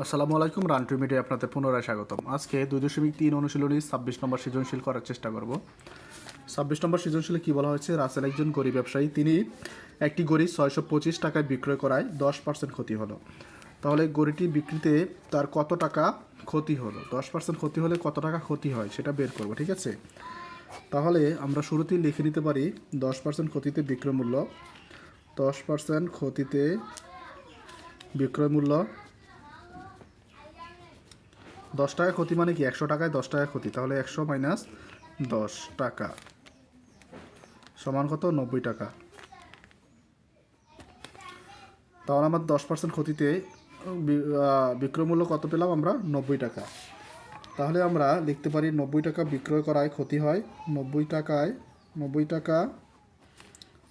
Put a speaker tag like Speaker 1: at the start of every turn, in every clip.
Speaker 1: আসসালামু আলাইকুম, রান্টু মিডিয়া আপনাদের পুনরায় স্বাগতম। আজকে দুই দশমিক তিন অনুশীলনী ছাব্বিশ নম্বর সৃজনশীল করার চেষ্টা করব। ছাব্বিশ নম্বর সৃজনশীলে কী বলা হয়েছে? রাসেল একজন গরিব ব্যবসায়ী, তিনি একটি গড়ি ছয়শো পঁচিশ টাকায় বিক্রয় করায় দশ পার্সেন্ট ক্ষতি হলো। তাহলে গড়িটি বিক্রিতে তার কত টাকা ক্ষতি হলো? দশ পার্সেন্ট ক্ষতি হলে কত টাকা ক্ষতি হয় সেটা বের করব, ঠিক আছে? তাহলে আমরা শুরুতেই লিখে নিতে পারি, দশ পার্সেন্ট ক্ষতিতে বিক্রয় মূল্য, দশ পার্সেন্ট ক্ষতিতে বিক্রয় মূল্য দশ টাকা ক্ষতি মানে কি? একশো টাকায় দশ টাকা ক্ষতি। তাহলে একশো মাইনাস দশ টাকা। সমান কত? নব্বই টাকা। তাহলে আমার দশ পার্সেন্ট ক্ষতিতে বি- আহ, বিক্রয় মূল্য কত পেলাম আমরা? নব্বই টাকা। তাহলে আমরা লিখতে পারি নব্বই টাকা বিক্রয় করায় ক্ষতি হয় নব্বই টাকায় নব্বই টাকা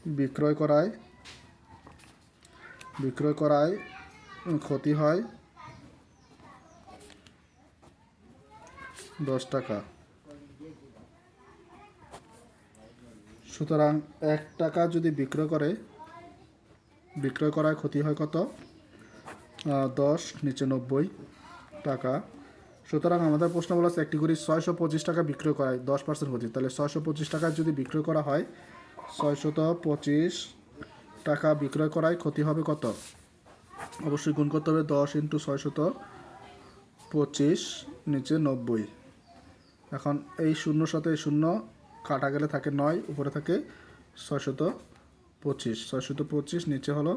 Speaker 1: বিক্রয় করায় বিক্রয় করায় ক্ষতি হয় দশ টাকা। সুতরাং এক টাকা যদি বিক্রয় করে, বিক্রয় করায় ক্ষতি হয় কত? দশ, নিচে নব্বই টাকা। সুতরাং আমাদের প্রশ্ন বলা আছে, একটি করে ছয়শো পঁচিশ টাকা বিক্রয় করায় দশ পার্সেন্ট ক্ষতি। তাহলে ছয়শো পঁচিশ টাকায় যদি বিক্রয় করা হয়, ছয়শত পঁচিশ টাকা বিক্রয় করায় ক্ষতি হবে কত? অবশ্যই গুণ করতে হবে দশ ইন্টু ছয়শত পঁচিশ, নিচে নব্বই। এখন এই শূন্য সাথে এই শূন্য কাটা গেলে থাকে নয়, উপরে থাকে ছয়শত পঁচিশ। ছয়শত পঁচিশ, নিচে হলো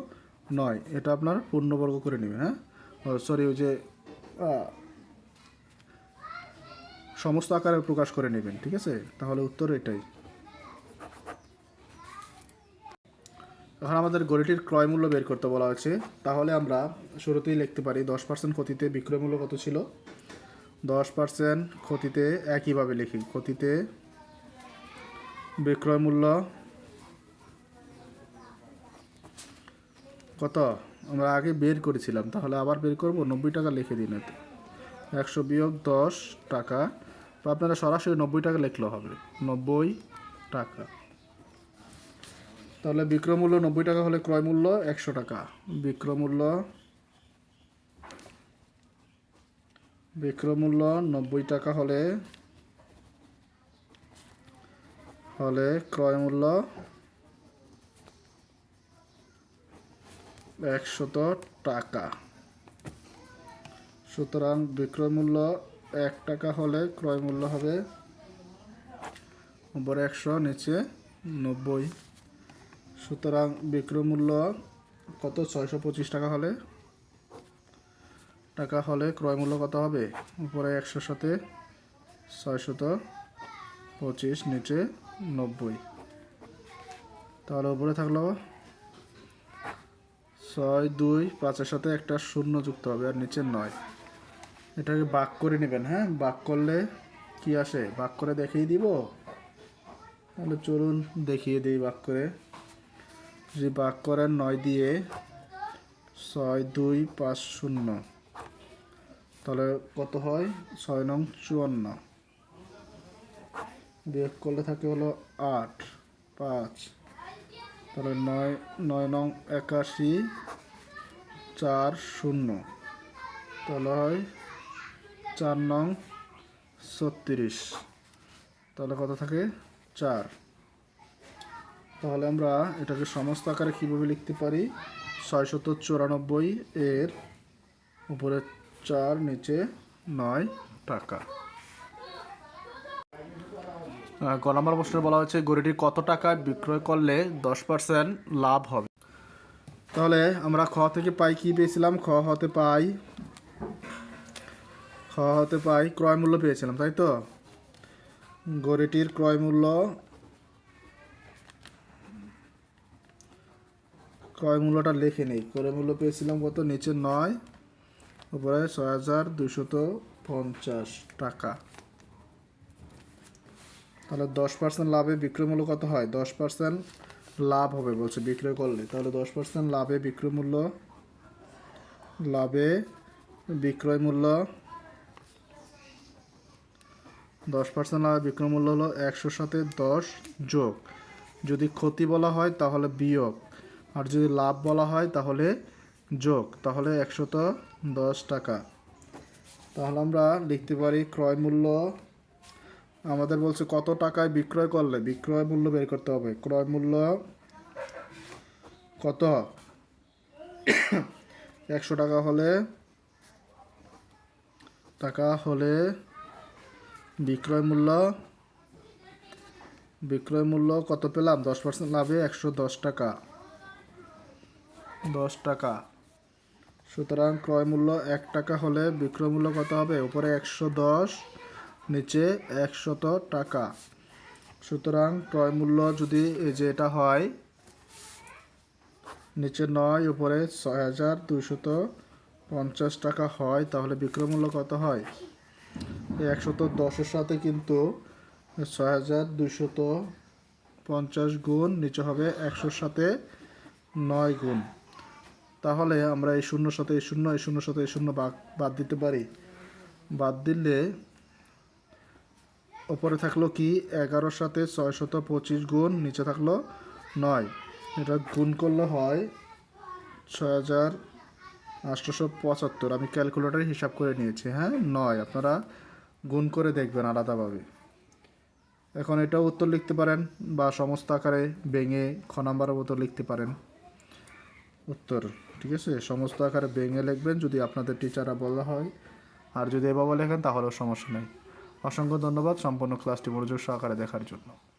Speaker 1: নয়। এটা আপনার পূর্ণবর্গ করে নেবেন হ্যাঁ? সরি ওই যে সমস্ত আকারে প্রকাশ করে নেবেন, ঠিক আছে? তাহলে উত্তর এটাই। এখন আমাদের গড়িটির ক্রয় মূল্য বের করতে বলা হয়েছে। তাহলে আমরা শুরুতেই লিখতে পারি দশ পার্সেন্ট ক্ষতিতে বিক্রয় মূল্য কত ছিল? দশ পার্সেন্ট ক্ষতিতে একইভাবে লিখি। ক্ষতিতে বিক্রয় মূল্য কত? আমরা আগে বের করেছিলাম, তাহলে আবার বের করব। নব্বই টাকা লিখে দিন এতে। একশো বিয়োগ দশ টাকা। বা আপনারা সরাসরি নব্বই টাকা লিখলেও হবে। নব্বই টাকা। তাহলে বিক্রয় মূল্য নব্বই টাকা হলে ক্রয় মূল্য একশো টাকা। বিক্রয় মূল্য বিক্রয় মূল্য নব্বই টাকা হলে হলে ক্রয় মূল্য একশত টাকা। সুতরাং বিক্রয়মূল্য এক টাকা হলে ক্রয় মূল্য হবে উপরে একশো, নিচে নব্বই। সুতরাং বিক্রয়মূল্য কত? ছয়শো পঁচিশ টাকা হলে টাকা হলে ক্রয় মূল্য কত হবে? উপরে একশোর সাথে ছয়শত পঁচিশ, নিচে নব্বই। তাহলে উপরে থাকল ছয়, দুই, পাঁচের সাথে একটা শূন্য যুক্ত হবে আর নিচে নয়। এটাকে বাক করে নেবেন হ্যাঁ? বাক করলে কি আসে? বাক করে দেখিয়ে দিব? তাহলে চলুন দেখিয়ে দিই বাক করে। যদি বাক করেন নয় দিয়ে ছয়, দুই, পাঁচ, শূন্য। তাহলে কত হয়? ছয় নং চুয়ান্ন। বিয়োগ করলে থাকে হলো আট, পাঁচ। তাহলে নয় নয় নং একাশি, চার শূন্য। তাহলে হয় চার নং ছত্রিশ। তাহলে কত থাকে? চার। তাহলে আমরা এটাকে সমস্ত আকারে কীভাবে লিখতে পারি? ছয়শত চুরানব্বই এর উপরে চার নিচে নয় টাকা। গ নম্বর প্রশ্নে বলা হয়েছে গড়িটি কত টাকায় বিক্রয় করলে দশ পার্সেন্ট লাভ হবে? তাহলে আমরা খ থেকে পাই কি পেয়েছিলাম? খ হতে পাই, খ হতে পাই ক্রয় মূল্য পেয়েছিলাম, তাই তো? গড়িটির ক্রয় মূল্য, ক্রয় মূল্যটা লিখে নেই। ক্রয় মূল্য পেয়েছিলাম কত? নিচে নয়। উপরে ছয় হাজার দুশত পঞ্চাশ টাকা। তাহলে দশ পার্সেন্ট লাভে বিক্রয় মূল্য কত হয়? দশ পার্সেন্ট লাভ হবে বলছে, বিক্রয় করলে। তাহলে দশ পার্সেন্ট লাভে বিক্রয় মূল্য, লাভে বিক্রয় মূল্য, দশ পার্সেন্ট লাভে বিক্রয় মূল্য হলো একশোর সাথে দশ যোগ। যদি ক্ষতি বলা হয় তাহলে বিয়োগ। আর যদি লাভ বলা হয় তাহলে যোগ, তাহলে একশত দশ টাকা। তাহলে আমরা লিখতে পারি ক্রয় মূল্য, আমাদের বলছে কত টাকায় বিক্রয় করলে? বিক্রয় মূল্য বের করতে হবে। ক্রয় মূল্য কত? একশো টাকা হলে টাকা হলে বিক্রয় মূল্য বিক্রয় মূল্য কত পেলাম? দশ পার্সেন্ট লাভে একশো দশ টাকা। দশ টাকা। সুতরাং ক্রয় মূল্য এক টাকা হলে বিক্রয় মূল্য কত হবে? উপরে একশো দশ, নিচে একশত টাকা। সুতরাং ক্রয় মূল্য যদি যে এটা হয়, নিচে নয়, উপরে ছয় হাজার দুইশত পঞ্চাশ টাকা হয়, তাহলে বিক্রয় মূল্য কত হয়? একশত দশের সাথে কিন্তু ছয় হাজার দুইশত পঞ্চাশ গুণ, নিচে হবে একশোর সাথে নয় গুণ। তাহলে আমরা এই শূন্যর সাথে এই শূন্য, এই শূন্যর সাথে এই শূন্য বাদ দিতে পারি। বাদ দিলে ওপরে থাকল কি? এগারোর সাথে ছয় শত পঁচিশ গুণ, নিচে থাকল নয়। এটা গুণ করলে হয় ছয় হাজার আটশোশো পঁচাত্তর। আমি ক্যালকুলেটারে হিসাব করে নিয়েছি হ্যাঁ? নয়। আপনারা গুণ করে দেখবেন আলাদাভাবে। এখন এটাও উত্তর লিখতে পারেন বা সমস্ত আকারে ভেঙে খ নাম্বারের মতো লিখতে পারেন। উত্তর, ঠিক আছে? সমস্ত আকারে বেঙে লিখবেন যদি আপনাদের টিচাররা বলা হয়। আর যদি এভাবে লেখেন তাহলেও সমস্যা নেই। অসংখ্য ধন্যবাদ সম্পূর্ণ ক্লাসটি মনোযোগ সহকারে দেখার জন্য।